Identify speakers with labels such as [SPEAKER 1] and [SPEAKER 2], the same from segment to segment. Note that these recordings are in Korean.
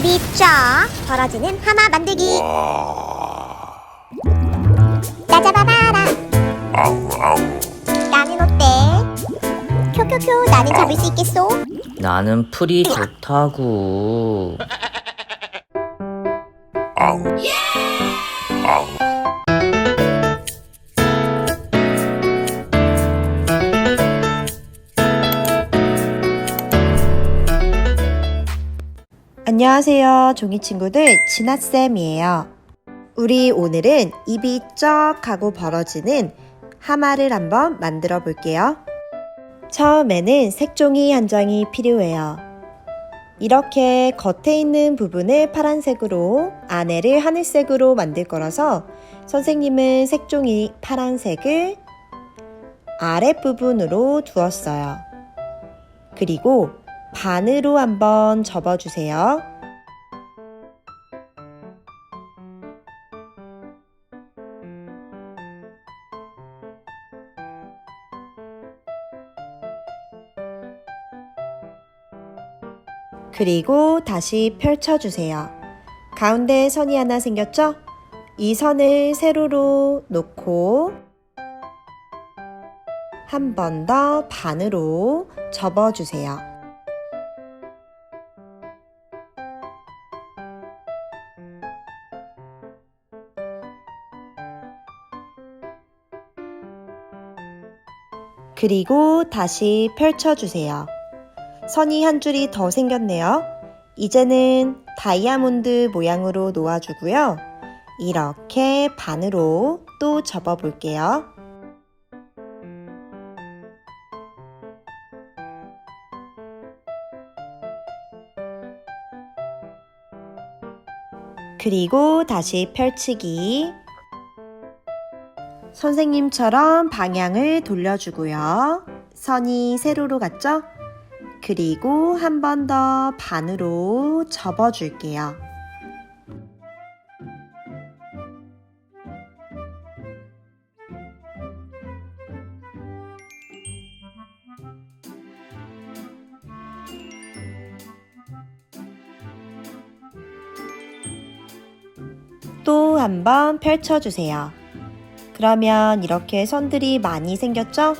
[SPEAKER 1] 입이 쫙 벌어지는 하마 만들기. 따자바바라. 나는 어때? 쿄쿄쿄 나는 잡을 수 있겠소?
[SPEAKER 2] 나는 풀이 좋다고.
[SPEAKER 3] 안녕하세요, 종이 친구들. 진아쌤이에요. 우리 오늘은 입이 쩍 하고 벌어지는 하마를 한번 만들어 볼게요. 처음에는 색종이 한 장이 필요해요. 이렇게 겉에 있는 부분을 파란색으로, 안에를 하늘색으로 만들 거라서 선생님은 색종이 파란색을 아랫부분으로 두었어요. 그리고 반으로 한번 접어주세요. 그리고 다시 펼쳐주세요. 가운데 선이 하나 생겼죠? 이 선을 세로로 놓고 한 번 더 반으로 접어주세요. 그리고 다시 펼쳐주세요. 선이 한 줄이 더 생겼네요. 이제는 다이아몬드 모양으로 놓아주고요. 이렇게 반으로 또 접어볼게요. 그리고 다시 펼치기. 선생님처럼 방향을 돌려주고요. 선이 세로로 갔죠? 그리고 한 번 더 반으로 접어줄게요. 또 한 번 펼쳐주세요. 그러면 이렇게 선들이 많이 생겼죠?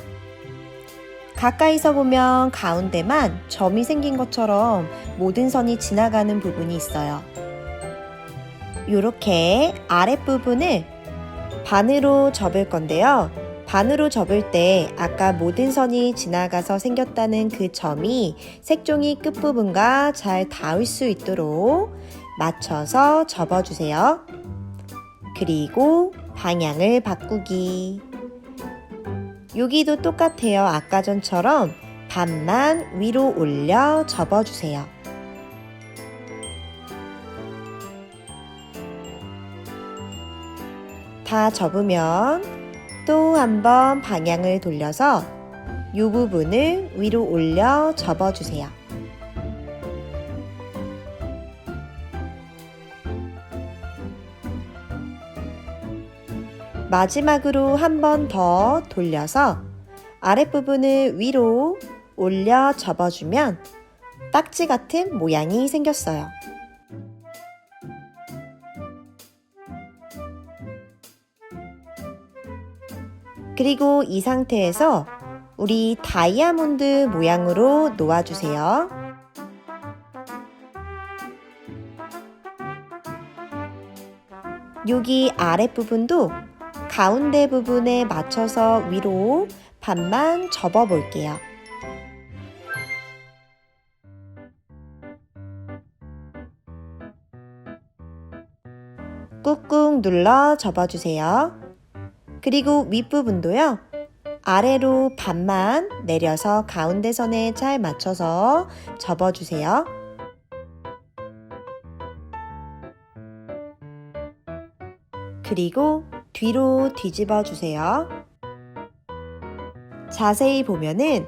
[SPEAKER 3] 가까이서 보면 가운데만 점이 생긴 것처럼 모든 선이 지나가는 부분이 있어요. 이렇게 아랫부분을 반으로 접을 건데요. 반으로 접을 때 아까 모든 선이 지나가서 생겼다는 그 점이 색종이 끝부분과 잘 닿을 수 있도록 맞춰서 접어주세요. 그리고 방향을 바꾸기. 여기도 똑같아요. 아까 전처럼 반만 위로 올려 접어주세요. 다 접으면 또 한번 방향을 돌려서 이 부분을 위로 올려 접어주세요. 마지막으로 한 번 더 돌려서 아랫부분을 위로 올려 접어주면 딱지 같은 모양이 생겼어요. 그리고 이 상태에서 우리 다이아몬드 모양으로 놓아주세요. 여기 아랫부분도 가운데 부분에 맞춰서 위로 반만 접어 볼게요. 꾹꾹 눌러 접어주세요. 그리고 윗부분도요. 아래로 반만 내려서 가운데 선에 잘 맞춰서 접어주세요. 그리고 뒤로 뒤집어 주세요. 자세히 보면은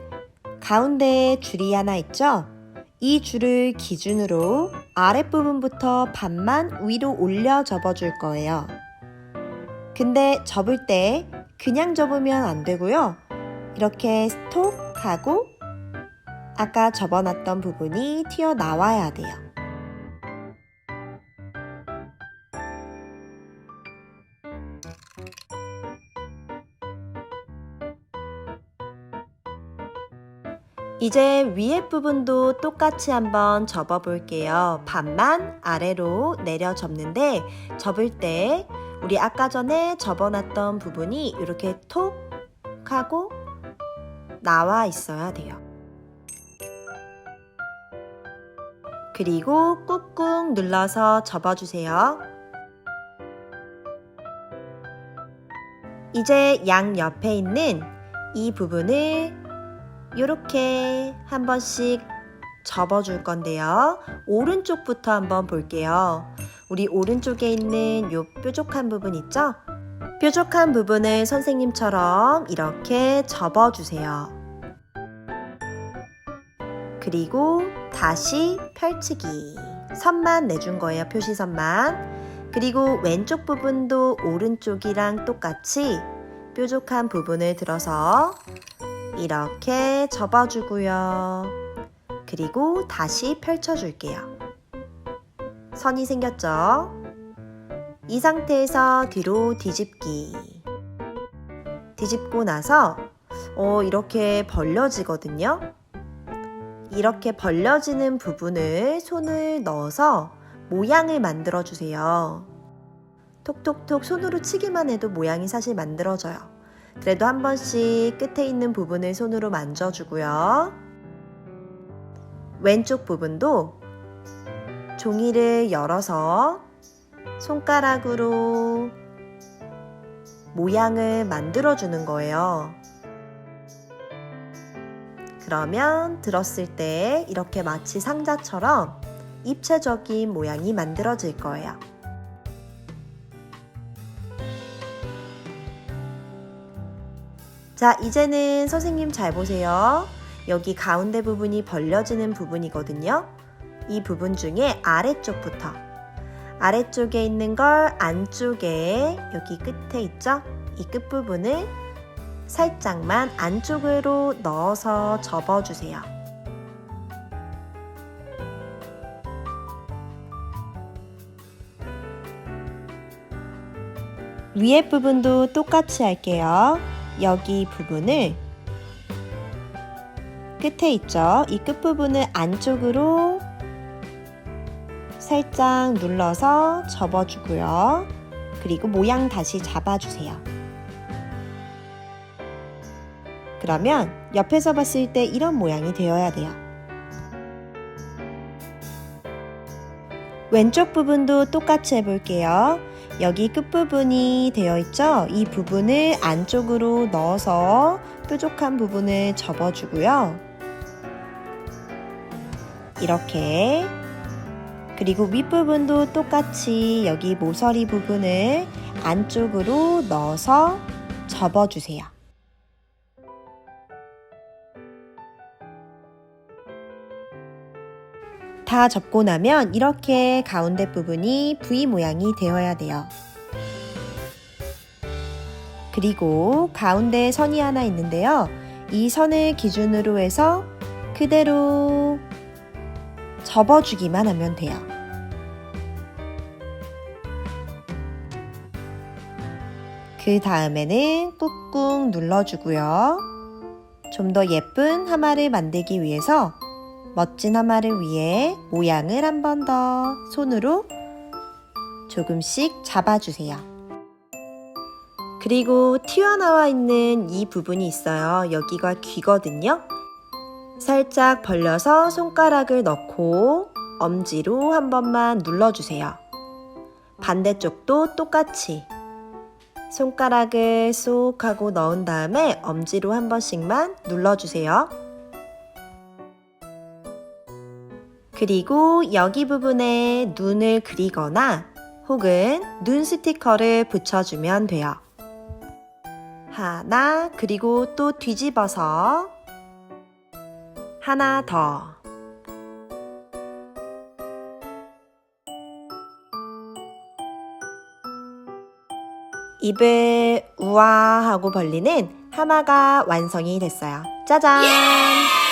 [SPEAKER 3] 가운데에 줄이 하나 있죠? 이 줄을 기준으로 아랫부분부터 반만 위로 올려 접어 줄 거예요. 근데 접을 때 그냥 접으면 안 되고요. 이렇게 스톡 하고 아까 접어놨던 부분이 튀어나와야 돼요. 이제 위에 부분도 똑같이 한번 접어 볼게요. 반만 아래로 내려 접는데 접을 때 우리 아까 전에 접어놨던 부분이 이렇게 톡 하고 나와 있어야 돼요. 그리고 꾹꾹 눌러서 접어주세요. 이제 양 옆에 있는 이 부분을 이렇게 한 번씩 접어줄 건데요. 오른쪽부터 한번 볼게요. 우리 오른쪽에 있는 요 뾰족한 부분 있죠? 뾰족한 부분을 선생님처럼 이렇게 접어주세요. 그리고 다시 펼치기. 선만 내준 거예요, 표시선만. 그리고 왼쪽 부분도 오른쪽이랑 똑같이 뾰족한 부분을 들어서 이렇게 접어주고요. 그리고 다시 펼쳐줄게요. 선이 생겼죠? 이 상태에서 뒤로 뒤집기. 뒤집고 나서 어, 이렇게 벌려지거든요. 이렇게 벌려지는 부분을 손을 넣어서 모양을 만들어 주세요. 톡톡톡 손으로 치기만 해도 모양이 사실 만들어져요. 그래도 한 번씩 끝에 있는 부분을 손으로 만져주고요. 왼쪽 부분도 종이를 열어서 손가락으로 모양을 만들어 주는 거예요. 그러면 들었을 때 이렇게 마치 상자처럼 입체적인 모양이 만들어질 거예요. 자, 이제는 선생님 잘 보세요. 여기 가운데 부분이 벌려지는 부분이거든요. 이 부분 중에 아래쪽부터. 아래쪽에 있는 걸 안쪽에 여기 끝에 있죠? 이 끝부분을 살짝만 안쪽으로 넣어서 접어주세요. 위에 부분도 똑같이 할게요. 여기 부분을 끝에 있죠? 이 끝부분을 안쪽으로 살짝 눌러서 접어주고요. 그리고 모양 다시 잡아주세요. 그러면 옆에서 봤을 때 이런 모양이 되어야 돼요. 왼쪽 부분도 똑같이 해볼게요. 여기 끝부분이 되어 있죠? 이 부분을 안쪽으로 넣어서 뾰족한 부분을 접어주고요. 이렇게. 그리고 윗부분도 똑같이 여기 모서리 부분을 안쪽으로 넣어서 접어주세요. 다 접고 나면 이렇게 가운데 부분이 V 모양이 되어야 돼요. 그리고 가운데 선이 하나 있는데요. 이 선을 기준으로 해서 그대로 접어주기만 하면 돼요. 그 다음에는 꾹꾹 눌러주고요. 좀 더 예쁜 하마를 만들기 위해서 멋진 하마를 위해 모양을 한 번 더 손으로 조금씩 잡아주세요. 그리고 튀어나와 있는 이 부분이 있어요. 여기가 귀거든요. 살짝 벌려서 손가락을 넣고 엄지로 한 번만 눌러주세요. 반대쪽도 똑같이 손가락을 쏙 하고 넣은 다음에 엄지로 한 번씩만 눌러주세요. 그리고 여기 부분에 눈을 그리거나 혹은 눈 스티커를 붙여주면 돼요. 하나, 그리고 또 뒤집어서 하나 더. 입을 우아 하고 벌리는 하마가 완성이 됐어요. 짜잔!
[SPEAKER 1] 주